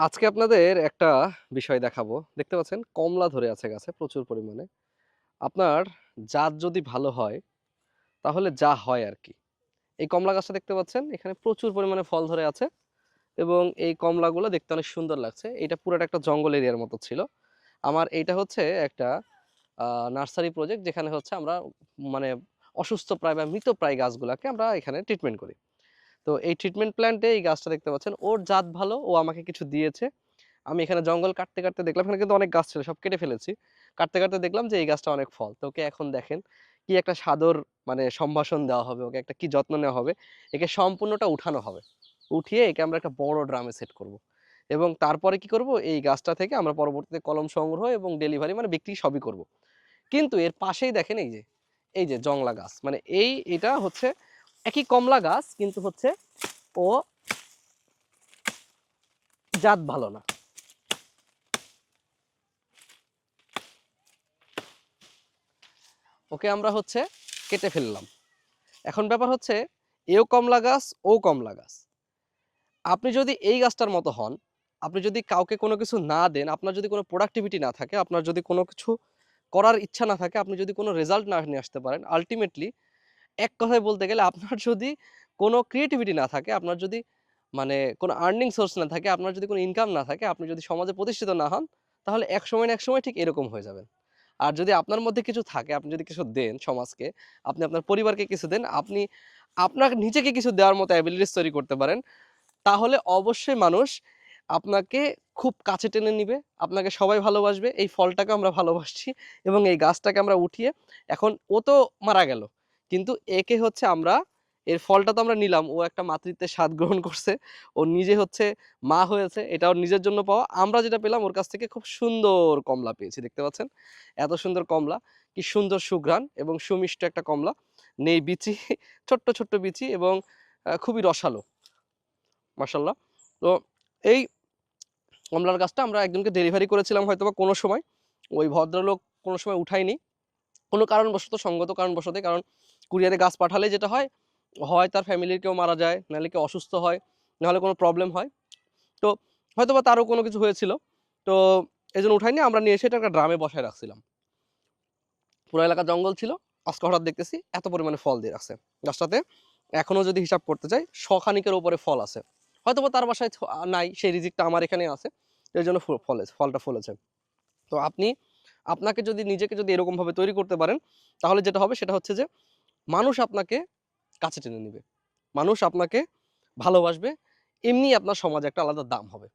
আজকে আপনাদের একটা বিষয় দেখাবো। দেখতে পাচ্ছেন কমলা ধরে আছে গাছে প্রচুর পরিমাণে। আপনার জাত যদি ভালো হয়, তাহলে যা হয় আর কি এই কমলা গাছটা দেখতে পাচ্ছেন এখানে প্রচুর পরিমাণে ফল ধরে আছে এবং এই কমলাগুলো দেখতে অনেক সুন্দর লাগছে। এটা পুরোটা একটা জঙ্গল এরিয়ার মতো ছিল। আমার এইটা হচ্ছে একটা নার্সারি প্রজেক্ট যেখানে হচ্ছে আমরা মানে অসুস্থ প্রায় বা মৃতপ্রায় গাছগুলাকে আমরা এখানে ট্রিটমেন্ট করি। তো এই ট্রিটমেন্ট প্ল্যান্টে এই গাছটা দেখতে পাচ্ছেন ওর জাত ভালো ও আমাকে কিছু দিয়েছে। আমি এখানে জঙ্গল কাটতে, কাটতে দেখলাম এখানে কিন্তু অনেক গাছ ছিল সব কেটে ফেলেছি। কাটতে, কাটতে দেখলাম যে এই গাছটা অনেক ফল। তো ওকে এখন দেখেন কি একটা সাদর মানে সম্ভাষণ দেওয়া হবে, ওকে একটা কি যত্ন নেওয়া হবে। একে সম্পূর্ণটা উঠানো হবে। উঠিয়ে একে আমরা একটা বড় ড্রামে সেট করব। এবং তারপরে কি করব এই গাছটা থেকে আমরা পরবর্তীতে কলম সংগ্রহ এবং ডেলিভারি মানে বিক্রি সবই করব। কিন্তু এর পাশেই দেখেন এই যে, এই যে জংলা গাছ মানে এই এটা হচ্ছে একই কমলা গাছ কিন্তু হচ্ছে ও জাত ভালো না। ওকে আমরা হচ্ছে কেটে ফেললাম। এখন ব্যাপার হচ্ছে এও কমলা গাছ, ও কমলা গাছ। আপনি যদি এই গাছটার মতো হন, আপনি যদি কাউকে কোনো কিছু না দেন, আপনার যদি কোনো প্রোডাক্টিভিটি না থাকে, আপনার যদি কোনো কিছু করার ইচ্ছা না থাকে, আপনি যদি কোনো রেজাল্ট না নিয়ে আসতে পারেন, আল্টিমেটলি এক কথায় বলতে গেলে আপনার যদি কোনো ক্রিয়েটিভিটি না থাকে, আপনার যদি মানে কোনো আর্নিং সোর্স না থাকে, আপনার যদি কোনো ইনকাম না থাকে, আপনি যদি সমাজে প্রতিষ্ঠিত না হন, তাহলে এক সময় না এক সময় ঠিক এরকম হয়ে যাবেন। আর যদি আপনার মধ্যে কিছু থাকে, আপনি যদি কিছু দেন সমাজকে, আপনি আপনার পরিবারকে কিছু দেন, আপনি আপনার নিজেকে কিছু দেওয়ার মতো অ্যাবিলিটিস তৈরি করতে পারেন, তাহলে অবশ্যই মানুষ আপনাকে খুব কাছে টেনে নিবে। আপনাকে সবাই ভালোবাসবে। এই ফলটাকে আমরা ভালোবাসছি এবং এই গাছটাকে আমরা উঠিয়ে এখন ও তো মারা গেল। কিন্তু একে হচ্ছে আমরা এর ফলটা তো আমরা নিলাম। ও একটা মাতৃত্বের স্বাদ গ্রহণ করছে। ও নিজে হচ্ছে মা হয়েছে। এটা ওর নিজের জন্য পাওয়া। আমরা যেটা পেলাম ওর কাছ থেকে খুব সুন্দর কমলা পেয়েছি। দেখতে পাচ্ছেন? এত সুন্দর কমলা, কি সুন্দর সুঘ্রাণ এবং সুমিষ্ট একটা কমলা। নেই বিচি, ছোট্ট, ছোট্ট বিচি এবং খুবই রসালো। মাশাআল্লাহ। তো এই কমলার গাছটা আমরা একজনকে ডেলিভারি করেছিলাম হয়তো বা কোনো সময়। ওই ভদ্রলোক কোনো সময় উঠায়নি। কোনো কারণবশত সঙ্গত কারণবশতই কারণ কুরিয়ারে গাছ পাঠালে যেটা হয়, হয় তার ফ্যামিলির কেউ মারা যায়, নাহলে কেউ অসুস্থ হয়, নাহলে কোনো প্রবলেম হয়। তো হয়তোবা তারও কোনো কিছু হয়েছিল। তো এজন্য উঠায়নি। আমরা নিয়ে এসে এটা একটা ড্রামে বসায় রাখছিলাম। পুরা এলাকা জঙ্গল ছিল। আজকে হঠাৎ দেখতেছি এত পরিমাণে ফল দিয়ে রাখছে। গাছটাতে এখনও যদি হিসাব করতে চাই শখানিকের উপরে ফল আছে। হয়তোবা তার বাসায় নাই সেই রিজিকটা আমার এখানে আছে। এজন্য জন্য ফলে ফলটা ফলেছে। তো আপনি আপনাকে যদি নিজেকে যদি এরকমভাবে তৈরি করতে পারেন, তাহলে যেটা হবে সেটা হচ্ছে যে মানুষ আপনাকে কাছে টেনে নেবে মানুষ আপনাকে ভালোবাসবে। এমনি আপনার সমাজে একটা আলাদা দাম হবে।